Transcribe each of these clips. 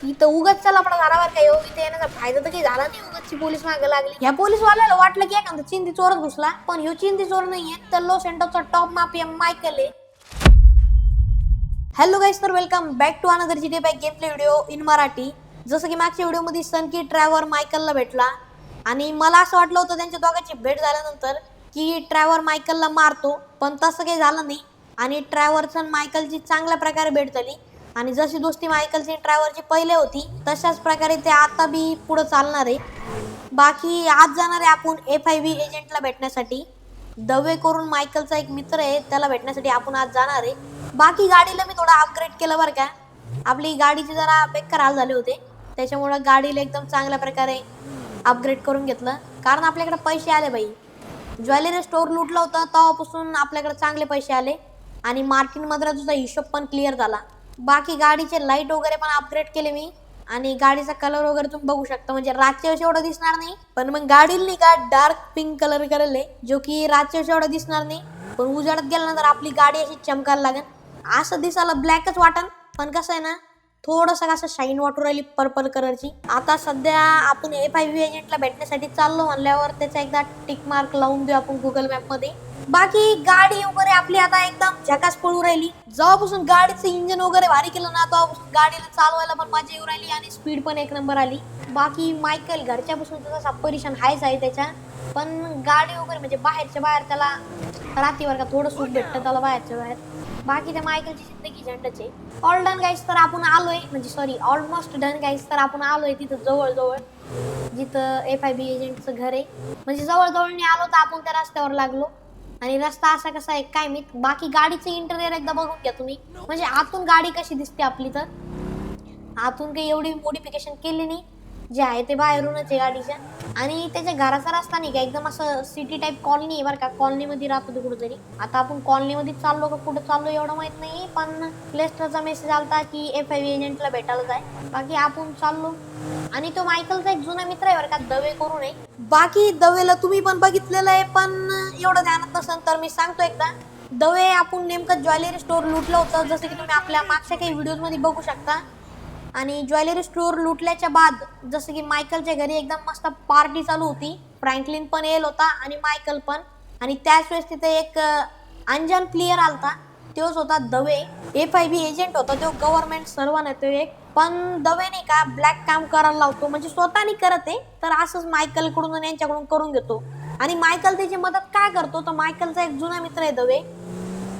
इथं उगाच चला पण घरावर काय हो इथे येण्याचा फायदा तर काही झाला नाही उगाचची पोलीस मागे लागली. ह्या पोलीस वाल्याला वाटलं की एखादा चिंदी चोरच घुसला पण ह्यो चिंदी चोर नाहीये तर लो सेंटरचा टॉप माफिया मायकल आहे. हॅलो गाईस तर welcome back to another GTA back game play video in Marathi जसं की मागच्या व्हिडिओमध्ये सनकी ट्रॅव्हर मायकलला भेटला. आणि मला असं वाटलं होतं त्यांच्या दोघांची भेट झाल्यानंतर की ट्रॅव्हर मायकलला मारतो पण तसं काही झालं नाही. आणि ट्रॅव्हरचं मायकलची चांगल्या प्रकारे भेट झाली. आणि जशी दोस्ती मायकलची ट्रॅव्हलची पहिले होती तशाच प्रकारे ते आता बी पुढं चालणार आहे. बाकी आज जाणार आहे आपण एफ आय व्ही एजंटला भेटण्यासाठी. दवे करून मायकलचा एक मित्र आहे त्याला भेटण्यासाठी आपण आज जाणार आहे. बाकी गाडीला मी थोडा अपग्रेड केलं बरं का. आपली गाडीचे जरा बेकार हाल झाले होते. त्याच्यामुळं गाडीला एकदम चांगल्या प्रकारे अपग्रेड करून घेतलं. कारण आपल्याकडे पैसे आले बाई. ज्वेलरी स्टोअर लुटलं होतं तेव्हापासून आपल्याकडे चांगले पैसे आले. आणि मार्टिन मद्राजूचा हिशोब पण क्लिअर झाला. बाकी गाडीचे लाइट वगैरे पण अपग्रेड केले मी. आणि गाडीचा कलर वगैरे तुम्ही बघू शकता. म्हणजे रातच्या एवढं दिसणार नाही. पण मग गाडीला नाही का डार्क पिंक कलर करेल आहे, जो की रातच्या एवढं दिसणार नाही. पण उजाडत गेल्यानंतर आपली गाडी अशी चमकायला लागेल. असं दिसायला ब्लॅकच वाटन. पण कसं आहे ना थोडंसं असं शाईन वाटू राहिली पर्पल कलरची आता सध्या आपण एफ आय व्ही एजंटला भेटण्यासाठी चाललो म्हणल्यावर त्याचा एकदा टिक मार्क लावून देऊ आपण गुगल मॅपमध्ये. बाकी गाडी वगैरे आपली आता एकदम झकास पळू राहिली. जेव्हापासून गाडीचं इंजन वगैरे भारी केलं ना तेव्हापासून गाडीला चालवायला पण मजा येऊ राहिली आणि स्पीड पण एक नंबर आली. बाकी मायकल घरच्यापासून तसा परेशान हायच आहे त्याच्या. पण गाडी वगैरे म्हणजे बाहेरच्या बाहेर त्याला रात्रीवर का थोडं सूट भेटतं त्याला बाहेरच्या बाहेर. बाकी त्या मायकलची जिंदगी झंडच आहे. ऑल डन गाईस तर आपण आलोय म्हणजे सॉरी ऑलमोस्ट डन गाईस तर आपण आलोय तिथं जवळजवळ. जिथं एफ आय बी एजंटचं घर आहे. म्हणजे जवळजवळ आलो तर आपण त्या रस्त्यावर लागलो. आणि रस्ता असा कसा आहे काय मी बाकी गाडीचं इंटेरियर एकदा बघून घ्या तुम्ही. म्हणजे आतून गाडी कशी दिसते आपली तर? आतून काही एवढी मोडिफिकेशन केली नाही. जे आहे ते बाहेरूनच आहे गाडीच्या. आणि त्याच्या घराचा रस्ता नाही का एकदम असं सिटी टाईप कॉलनी आहे बरं का कॉलनीमध्ये राहतो ते कुठेतरी. आता आपण कॉलनीमध्ये चाललो का कुठं चाललो एवढं माहीत नाही पण प्लेस्टरचा मेसेज आलता की एफ आय एजंटला भेटायला जाय. बाकी आपण चाललो. आणि तो मायकलचा एक जुना मित्र आहे बरं का दवे करून आहे बाकी दवेला तुम्ही पण बघितलेलं आहे पण एवढं ध्यानात नसेल तर मी सांगतो एकदा. दवे आपण नेमकं ज्वेलरी स्टोअर लुटलं होतं जसं की तुम्ही आपल्या मागच्या काही व्हिडिओमध्ये बघू शकता. आणि ज्वेलरी स्टोअर लुटल्याच्या बाद जसं की मायकलच्या घरी एकदम मस्त पार्टी चालू होती. फ्रँकलिन पण येल होता आणि मायकल पण. आणि त्याच वेळेस तिथे एक अंजन प्लेयर आलता. तोच होता Dave. F I B agent होता. तो गव्हर्नमेंट सर्वन आहे तो एक. पण दवे नाही का ब्लॅक काम करायला लावतो. म्हणजे स्वतः नाही करत आहे. तर असंच मायकलकडून आणि यांच्याकडून करून घेतो. आणि मायकल त्याची मदत काय करतो? तर मायकलचा एक जुना मित्र आहे दवे.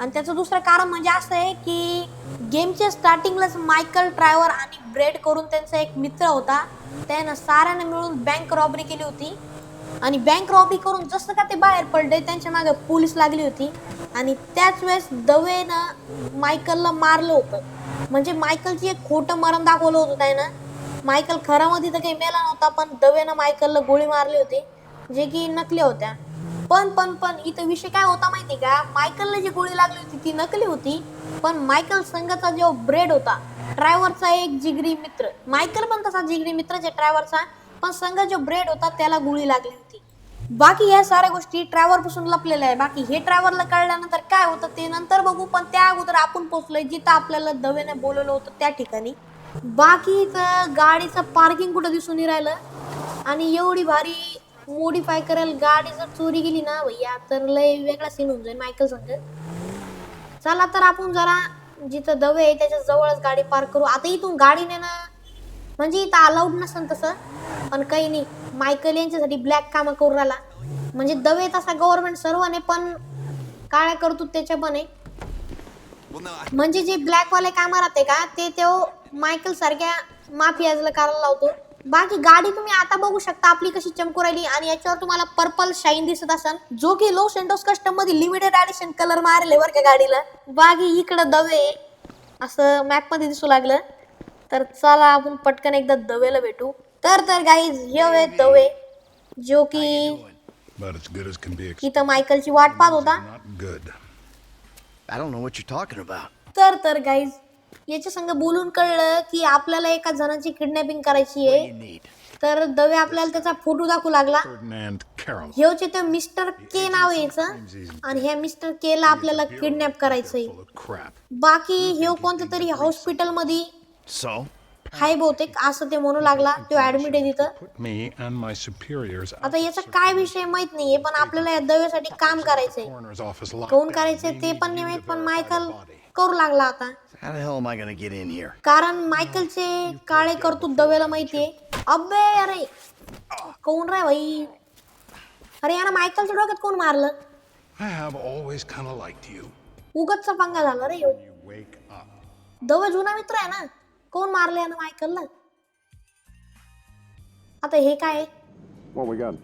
आणि त्याचं दुसरं कारण म्हणजे असं आहे की गेमच्या स्टार्टिंगलाच मायकल ड्रायव्हर आणि ब्रेड करून त्यांचा एक मित्र होता. त्यानं साऱ्यानं मिळून बँक रॉबरी केली होती. आणि बँक रॉबरी करून जसं का ते बाहेर पडले त्यांच्या मागे पोलीस लागली होती. आणि त्याच वेळेस दवेनं मायकलला मारलं होतं. म्हणजे मायकलची एक खोटं मरण दाखवलं होतं त्यानं. मायकल खरामध्ये तर काही मेला नव्हता पण दवेनं मायकलला गोळी मारली होती जे की नकली होत्या. पण पण पण इथं विषय काय होता माहिती का? मायकलला जी गोळी लागली होती ती नकली होती. पण मायकल संघाचा जो ब्रेड होता ड्रायव्हरचा एक जिगरी मित्र. मायकल पण तसा जिगरी मित्रच आहे ड्रायव्हरचा पण संघ जो ब्रेड होता त्याला गोळी लागली होती. बाकी या साऱ्या गोष्टी ड्रायव्हरपासून लपलेल्या आहे बाकी हे ड्रायव्हरला कळल्यानंतर काय होतं ते नंतर बघू. पण त्या अगोदर आपण पोहोचलोय जिथं आपल्याला दवेने बोलवलं होतं त्या ठिकाणी. बाकी गाडीचं पार्किंग कुठं दिसून राहिलं? आणि एवढी भारी मोडीफाय करायला गाडी जर चोरी गेली ना भैया तर लय वेगळा सीन होऊन जाईल मायकल संग. चला तर आपण जरा जिथं दवे आहे त्याच्या जवळच गाडी पार्क करू. आता इथून गाडी ना म्हणजे इथं अलाउड नसेल तसं. पण काही नाही मायकल यांच्यासाठी ब्लॅक कामं करू राहिला. म्हणजे दवे तसा गव्हर्नमेंट सर्व नाही पण काळ्या करतो त्याच्या पण आहे. म्हणजे जे ब्लॅक वाले कामं राहते का ते तो मायकल सारख्या माफियाजला करायला लावतो. बाकी गाडी तुम्ही आता बघू शकता आपली कशी चमकू राहिली आणि याच्यावर तुम्हाला पर्पल शाईन दिसत असन. जो की लो सेंटोस कस्टममध्ये लिमिटेड एडिशन कलर मारले बरं का गाडीला. बाकी इकडं दवे असं मॅपमध्ये दिसू लागलं. तर चला आपण पटकन एकदा दवेला भेटू. तर तर गाईज हे दवे. जो की इथं मायकलची वाट पाहत होता. तर तर गाईज याच्या संग बोलून कळलं की आपल्याला एका जणाची किडनॅपिंग करायची आहे? तर दवे आपल्याला त्याचा फोटो दाखवू लागला. ह्योचे ते मिस्टर के नाव आहे याचं आणि ह्या मिस्टर के ला आपल्याला किडनॅप करायचंय. बाकी ह्यो कोणत्या तरी हॉस्पिटलमध्ये? हाय बहुतेक असं ते म्हणू लागला तो ऍडमिट आहे तिथं आता याचा काय विषय माहीत नाहीये पण आपल्याला या दव्यासाठी काम करायचंय कोण. करायचंय ते पण नाही माहीत पण मायकल. करू लागला आता How the hell am I gonna get in here? कारण मायकलचे काळे करतूत दव्याला माहितीये अबे अरे कोण रे भाई अरे यानं मायकलच्या डोक्यात कोण मारलं I have always kind of liked you. उगतचा पंगा झाला रे ह्यो. You wake up. दवे जुना मित्र आहे ना कोण मारले यानं मायकलला आता हे काय आहे? What we got?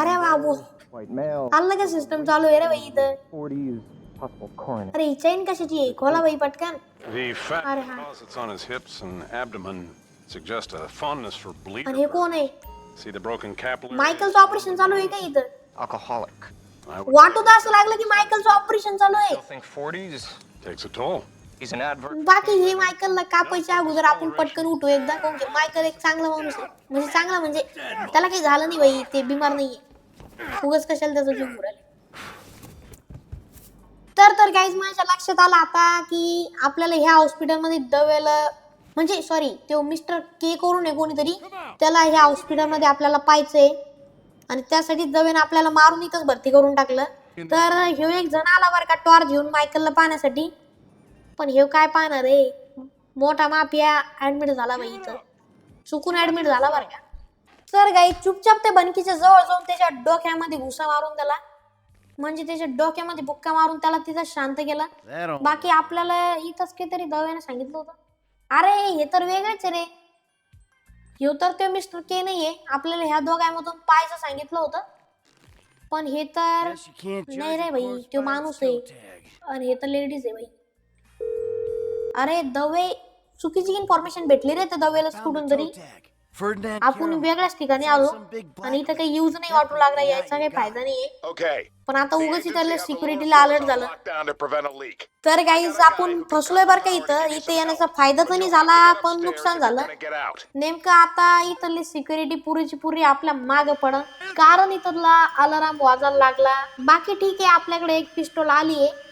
अरे बाबू White male, आलं का सिस्टम चालू आहे रे भाई इथं 40s, possible coroner. अरे चैन कशाची आहे खोला भाई पटकन The fat high. deposits on his hips and abdomen suggest a fondness for. आणि हे कोण आहे See the broken capillary? मायकलचं ऑपरेशन चालू आहे का इथं Alcoholic. I would वाटू तर असं लागलं की मायकलचं ऑपरेशन चालू आहे think 40s? takes a toll. He's an advert. बाकी हे मायकलला कापायच्या अगोदर आपण पटकन उठू एकदा कोण की मायकल एक चांगला माणूस आहे म्हणजे चांगला म्हणजे त्याला काही झालं नाही बाई ते बिमार नाहीये उगाच कशाला त्याचा जीव उडाले तर तर काहीच माझ्या लक्षात आलं आता की आपल्याला ह्या हॉस्पिटलमध्ये दवेला म्हणजे सॉरी तो मिस्टर के करून आहे कोणीतरी त्याला ह्या हॉस्पिटलमध्ये आपल्याला पाहायचंय. आणि त्यासाठी दवेनं आपल्याला मारून इथंच भरती करून टाकलं. तर ह्यो एक जण आला बरं का टॉर्च घेऊन मायकलला पाहण्यासाठी. पण हे काय पाहणार आहे? मोठा माफिया ऍडमिट झाला बाई इथं. चुकून ऍडमिट झाला बरं का. तर गाई चुपचाप त्या बनकीच्या जवळ जाऊन त्याच्या डोक्यामध्ये घुसा मारून त्याला. म्हणजे त्याच्या डोक्यामध्ये बुक्का मारून त्याला तिथं शांत केला. बाकी आपल्याला इथंच काहीतरी दव्याने सांगितलं होतं. अरे हे तर वेगळंच आहे रे. ह्यो तर ते मिस्टर के नाहीये. आपल्याला ह्या दोघांमधून पाहायचं सांगितलं होतं. पण हे तर नाही रे भाई तो माणूस आहे. आणि हे तर लेडीज आहे भाई अरे दवे चुकीची इन्फॉर्मेशन भेटली रे त्या दवेला कुठून तरी. आपण. वेगळ्याच ठिकाणी आलो आणि इथं काही. यूज नाही वाटू लागला Definitely याचा the काही फायदा नाहीये. पण आता उगाच a सिक्युरिटीला अलर्ट झालं. तर गाईज आपण फसलोय बरं का इथं इथे येण्याचा फायदा तर नाही झाला पण नुकसान झालं. नेमकं आता इथली सिक्युरिटी पुरीची पुरी आपल्या माग पड कारण इथला अलाराम वाजायला लागला बाकी ठीक आहे आपल्याकडे एक पिस्टॉल आली आहे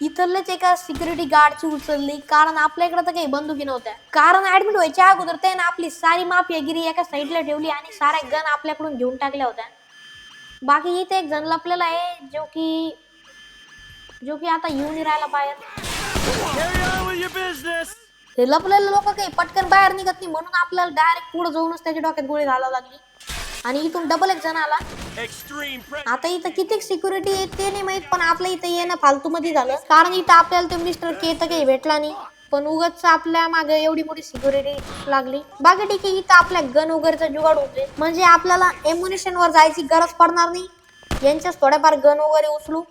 इथलेच एका सिक्युरिटी गार्डची उचलली कारण आपल्याकडे तर काही बंदुकी नव्हत्या. कारण ऍडमिट व्हायच्या अगोदर त्यानं आपली सारी माफियागिरी एका साईडला ठेवली आणि साऱ्या गन आपल्याकडून घेऊन टाकल्या होत्या. बाकी इथे एक जण लपलेला आहे जो की जो की आता येऊन राहिला बाहेर. हे लपलेले लोक काही पटकन बाहेर निघत नाही म्हणून आपल्याला डायरेक्ट पुढे जाऊनच त्याच्या डोक्यात गोळी घालावं लागली. आणि इथून डबल एक जण आला. आता इथं किती सिक्युरिटी आहे ते नाही माहीत पण आपल्या इथं येणं फालतू मध्ये झालं. कारण इथं आपल्याला ते मिस्टर के तर काही भेटला नाही. पण उगाच आपल्या मागे एवढी मोठी सिक्युरिटी लागली. बाकी ठीक आहे इथं आपल्या गन वगैरेचा जुगाड होते म्हणजे आपल्याला एम्युनिशन वर जायची गरज पडणार नाही. यांच्याच थोड्याफार गन वगैरे उचलू.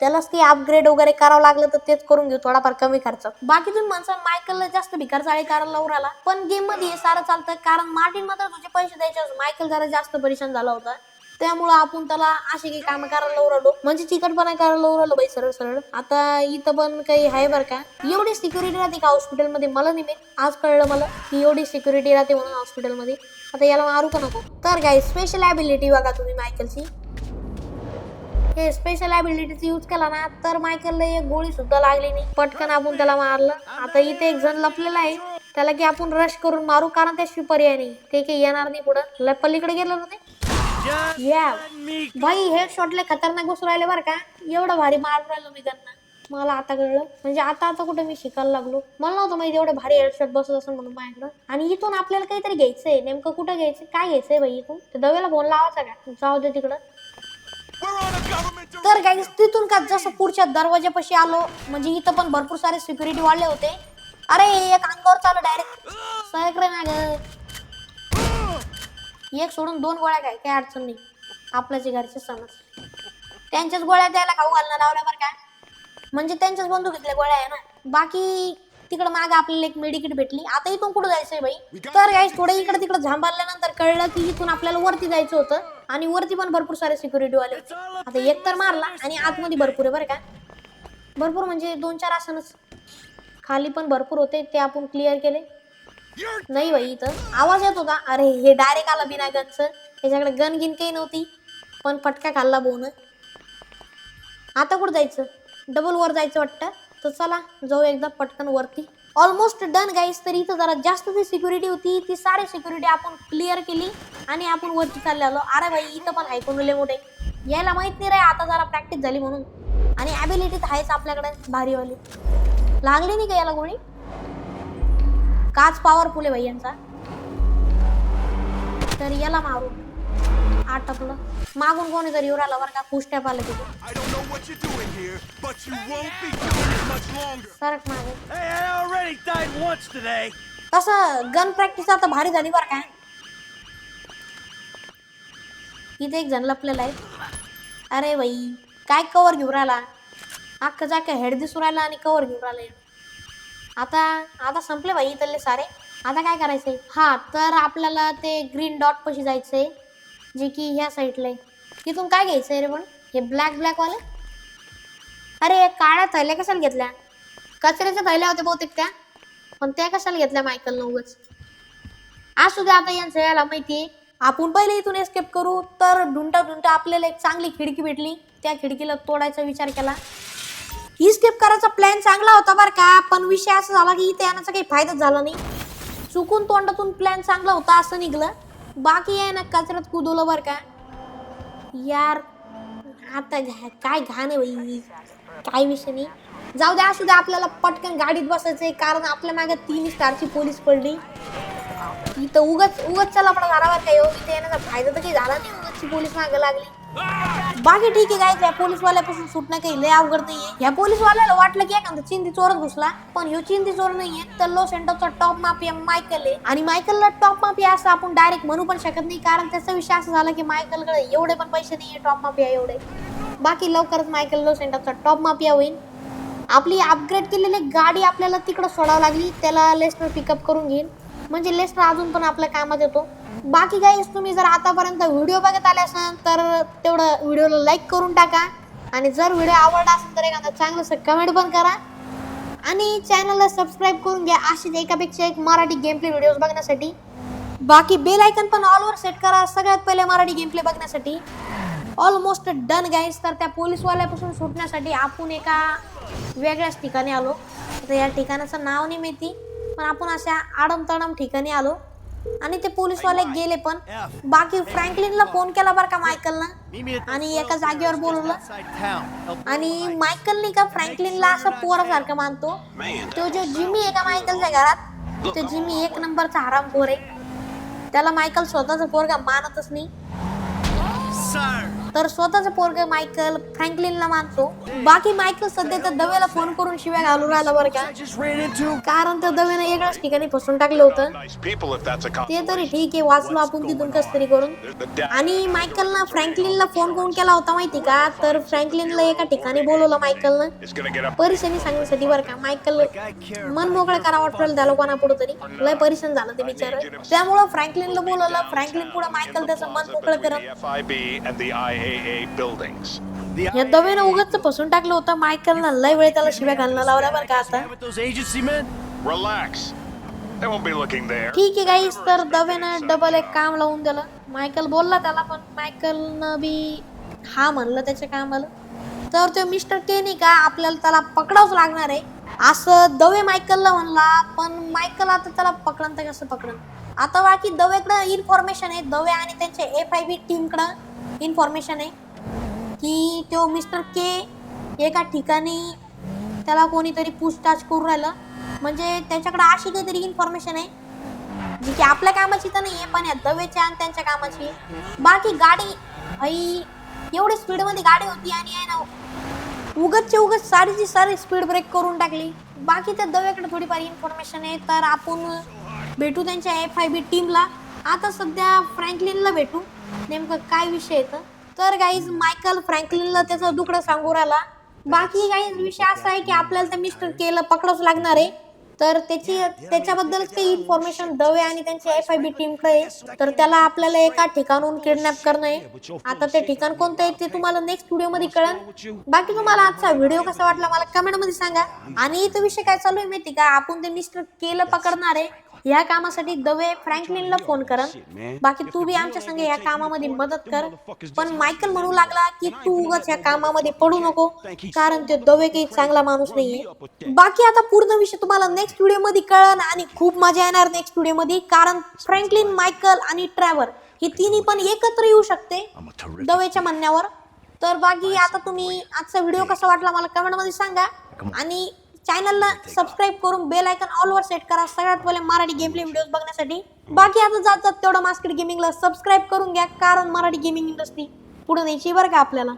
त्यालाच ते अपग्रेड वगैरे करावं लागलं तर तेच करून घेऊ थोडाफार कमी खर्च. बाकी तुम्ही मायकलला जास्त भिकार चाळी करायला लावून आला पण गेममध्ये हे सारं चालतं कारण मार्टिन मात्र तुझे पैसे द्यायचे मायकल जरा जास्त परेशान झाला होता. त्यामुळं आपण त्याला असे काही कामं करायला लावून राहिलो. म्हणजे चिकटपणा करायला लावून राहिलो बाई सरळ सरळ. आता इथं पण काही आहे बरं का. एवढी सिक्युरिटी राहते का हॉस्पिटलमध्ये मला नाही आज कळलं मला की एवढी सिक्युरिटी राहते म्हणून हॉस्पिटलमध्ये आता याला मारू का नको? तर काय स्पेशल ॲबिलिटी बघा तुम्ही मायकलची हे स्पेशल ॲबिलिटीचा यूज केला ना तर मायकलला एक गोळी सुद्धा लागली नाही. पटकन आपण त्याला मारलं. आता इथे एक जण लपलेला आहे. त्याला की आपण रश करून मारू कारण त्याशिवाय पर्याय नाही. ते काही येणार नाही पुढं. लय पलीकडे गेलं ना ते? या भाई हे शॉटले खतरनाक बसू राहिले बरं का. एवढं भारी मारून राहिलो मी त्यांना. मला आता कळलं. म्हणजे आता आता कुठे मी शिकायला लागलो. मला नव्हतं माहिती एवढं भारी हेडशॉट बसत असं म्हणून माझ्याकडं. आणि इथून आपल्याला काहीतरी घ्यायचंय. नेमकं कुठं घ्यायचं काय घ्यायचंय भाई इथून? ते दव्याला फोन लावायचा का? जाऊ दे तिकडं. तर काही तिथून का जसं पुढच्या दरवाजापाशी आलो म्हणजे इथं पण भरपूर सारे सिक्युरिटी वाढले होते. अरे एक अंगावर चालू डायरेक्ट सहक रे माग एक सोडून दोन गोळ्या काय काय अडचण नाही. आपल्याचे घरचे समज. त्यांच्याच गोळ्या द्यायला खाऊ घालणं लावल्या बरं का. म्हणजे त्यांच्याच बंदुकीतल्या गोळ्या आहे ना. बाकी तिकडं माग आपल्याला एक मेडिकेट भेटली. आता इथून कुठं जायचंय बाई? तर काही थोडं इकडे तिकडे झांबारल्यानंतर कळलं की इथून आपल्याला वरती जायचं होतं. आणि वरती पण भरपूर सारे सिक्युरिटी वाले होते. आता एक तर मारला आणि आतमध्ये भरपूर आहे बरं का. भरपूर म्हणजे दोन चार आसनच खाली पण भरपूर होते ते आपण क्लिअर केले. नाही बाई इथं. आवाज येत होता. अरे हे डायरेक्ट आला बिना गनचं त्याच्याकडे गन गिन काही नव्हती. पण फटका खाल्ला बोन. आता कुठं जायचं? डबल वर जायचं वाटतं? तर चला जाऊ एकदा पटकन वरती. ऑलमोस्ट डन गाईस तर इथं जरा जास्त जी सिक्युरिटी होती ती सारी सिक्युरिटी आपण क्लिअर केली आणि आपण वरती चालले आलो. अरे भाई इथं पण आहे गेले मोठे? यायला माहीत नाही रे आता जरा प्रॅक्टिस झाली म्हणून. आणि ॲबिलिटी तर आहेच आपल्याकडे भारीवाली. लागली नाही का याला गोळी? काच पॉवरफुल आहे भाई यांचा. तर याला मारू. आटपलं. मागून कोणीतरी येऊ राहिला बरं का पुष्ट्या पाहिलं तिथे. सरक मागे. तसं गन प्रॅक्टिस आता भारी झाली बरं का? इथे एक जण लपलेला आहे. अरे बाई काय कवर घेऊन राहिला? अख्खा जाका हेड दिसून राहिला आणि कवर घेऊन राहिला. आता आता संपले बाई इथले सारे. आता काय करायचंय? हा तर आपल्याला ते ग्रीन डॉट पशी जायचंय. जे की ह्या साईडला आहे. तिथून काय घ्यायचंय रे पण? हे ब्लॅक ब्लॅक वाले? अरे काळ्या थैल्या कशाला घेतल्या? कचऱ्याच्या थैल्या होत्या बहुतेक त्या. पण त्या कशाला घेतल्या मायकल नवच असू द्या आता यांचं याला माहिती आपण पहिले इथून एस्केप करू तर ढुंटा ढुंटा आपल्याला एक चांगली खिडकी भेटली. त्या खिडकीला तोडायचा विचार केला. इस्केप करायचा प्लॅन चांगला होता बरं का पण विषय असा झाला की इथे येण्याचा काही फायदाच झाला नाही. चुकून तोंडातून प्लॅन चांगला होता असं निघलं. बाकी आहे ना कचऱ्यात कुदवलं बरं का? यार आता घा- काय घाण आहे बाई? काय विषय नाही. जाऊ द्या असू द्या आपल्याला पटकन गाडीत बसायचंय कारण आपल्या मागे तीन स्टारची पोलीस पडली. इथं उगच उगच चला पण झाला बर का ह्यो. इथे येण्याचा फायदा तर काही झाला नाही उगतची पोलीस मागे लागली. बाकी ठीक आहे काय त्या पोलीसवाल्यापासून सुटणं काही लय अवघड नाहीये. ह्या पोलीसवाल्याला वाटलं की एखादा चिंदी चोरच घुसला पण ह्यो चिंदी चोर नाहीये. तर लो सेंटरचा टॉप माफिया मायकल आहे. आणि मायकलला टॉप माफिया असं आपण डायरेक्ट म्हणू पण शकत नाही कारण त्याचा विषय असं झाला की मायकलकडे एवढे पण पैसे नाहीये टॉप माफिया एवढे. बाकी लवकरच मायकल लो सेंटरचा टॉप माफिया होईल. आपली अपग्रेड केलेली गाडी आपल्याला तिकडं सोडावं लागली त्याला लेस्टर पिकअप करून घेईन म्हणजे लेस्टर अजून पण आपल्या कामात येतो. बाकी काही तुम्ही जर आतापर्यंत व्हिडिओ बघत आले असाल तर तेवढं व्हिडिओला लाईक करून टाका. आणि जर व्हिडिओ आवडला असेल तर एखादा चांगलंसं कमेंट पण करा. आणि चॅनलला सबस्क्राईब करून घ्या. अशीच एकापेक्षा एक मराठी गेम प्ले व्हिडिओज बघण्यासाठी. बाकी बेल आयकन पण ऑलवर सेट करा. सगळ्यात पहिले मराठी गेम प्ले बघण्यासाठी. ऑलमोस्ट डन गाईज तर त्या पोलीसवाल्यापासून सुटण्यासाठी आपण एका वेगळ्याच ठिकाणी आलो. तर या ठिकाणाचं नाव नाही माहिती पण आपण अशा आडमतडम ठिकाणी आलो. आणि ते पोलीसवाले गेले पण. बाकी फ्रँकलिनला फोन केला बरं का मायकलनं? आणि एका जागेवर बोलवलं. आणि मायकलनी का फ्रँकलिनला असं पोरासारखं मानतो? तो जो जिमी आहे का मायकलच्या घरात तो जिमी एक नंबरचा हराम पोर आहे. त्याला मायकल स्वतःचा पोरगा मानतच नाही. तर स्वतःचा पोरग मायकल फ्रँकलिनला मानतो. बाकी मायकल सध्या त्या दव्याला फोन करून शिव्या घालून राहिला बरं का. कारण त्या दव्याने एकाच ठिकाणी फसून टाकलं होतं. ते तरी ठीक आहे वाचलो आपण तिथून कस तरी करून. आणि मायकलना फ्रँकलिनला फोन करून केला होता माहिती का? तर फ्रँकलिनला एका ठिकाणी बोलवलं मायकलनं. It's सांगण्यासाठी बरं का मायकल मन मोकळं करा वाटलं त्या लोकांना पुढे तरी लय परेशान झालं ते बिचार. त्यामुळं फ्रँकलिनला बोलवलं. फ्रँकलिन पुढे मायकल त्याचं मन मोकळं करत. या दवेनं उगाच फसून टाकलं होतं मायकलनं लय वेळ त्याला शिव्या घालणं लावल्या बरं का आता. ठीक आहे गाईस तर दव्यानं डबल एक काम लावून दिलं. मायकल बोलला त्याला पण मायकलनं बी हा म्हणलं त्याच्या कामाला. तर तो मिस्टर के नाही का आपल्याला त्याला पकडावच लागणार आहे. असं दवे मायकलला म्हणला पण मायकल आता त्याला पकडन तर कसं पकडन? आता बाकी दवेकडं इन्फॉर्मेशन आहे दवे आणि त्यांच्या एफ आय बी टीमकडं इन्फॉर्मेशन आहे की तो मिस्टर के एका ठिकाणी त्याला कोणीतरी पूछताछ करू राहिलं. म्हणजे त्याच्याकडे अशी काहीतरी इन्फॉर्मेशन आहे जी की आपल्या कामाची तर नाही आहे पण या दवेच्या आणि त्यांच्या कामाची. बाकी गाडी भाई एवढी स्पीडमध्ये गाडी होती आणि आहे ना उगतच्या उगत सारीची सारी स्पीड ब्रेक करून टाकली. बाकी त्या दव्याकडे थोडीफार इन्फॉर्मेशन आहे तर आपण भेटू त्यांच्या एफ आय बी टीमला आता सध्या फ्रँकलिनला भेटू. नेमकं काय विषय येतं तर गाईज मायकल फ्रँकलिनला त्याचा दुकडं सांगू राहिला बाकी गाईज विषय असा आहे की आपल्याला त्या मिस्टर केला पकडच लागणार आहे. तर त्याची त्याच्याबद्दलच काही इन्फॉर्मेशन दवे आणि त्यांची एफ आय बी टीमकडे कडे तर त्याला आपल्याला एका ठिकाणून किडनॅप करणं आहे. आता ते ठिकाण कोणतं आहे ते तुम्हाला नेक्स्ट व्हिडिओमध्ये कळेल बाकी तुम्हाला आजचा व्हिडिओ कसा वाटला मला कमेंटमध्ये सांगा. आणि इथं विषय काय चालू आहे माहिती का? आपण ते मिस्टर केलं पकडणार आहे. ह्या कामासाठी दवे फ्रँकलिनला फोन करन. बाकी तू बी आमच्या संग या कामामध्ये मदत कर. पण मायकल म्हणू लागला की तू उगाच या कामामध्ये पडू नको कारण ते दवे काही चांगला माणूस नाहीये. बाकी आता पूर्ण विषय तुम्हाला नेक्स्ट व्हिडिओमध्ये कळन आणि खूप मजा येणार नेक्स्ट व्हिडिओमध्ये कारण फ्रँकलिन मायकल आणि ट्रॅव्हर ही तिन्ही पण एकत्र येऊ शकते दवेच्या म्हणण्यावर. तर बाकी आता तुम्ही आजचा व्हिडिओ कसा वाटला मला कमेंटमध्ये सांगा. आणि चॅनलला सबस्क्राईब करून बेल आयकन ऑल वर सेट करा. सगळ्यात पहिले मराठी गेम प्ले व्हिडिओज बघण्यासाठी. बाकी आता जात जात तेवढं मास्केट गेमिंगला सबस्क्राईब करून घ्या कारण मराठी गेमिंग इंडस्ट्री पुढे न्यायची बरं का आपल्याला.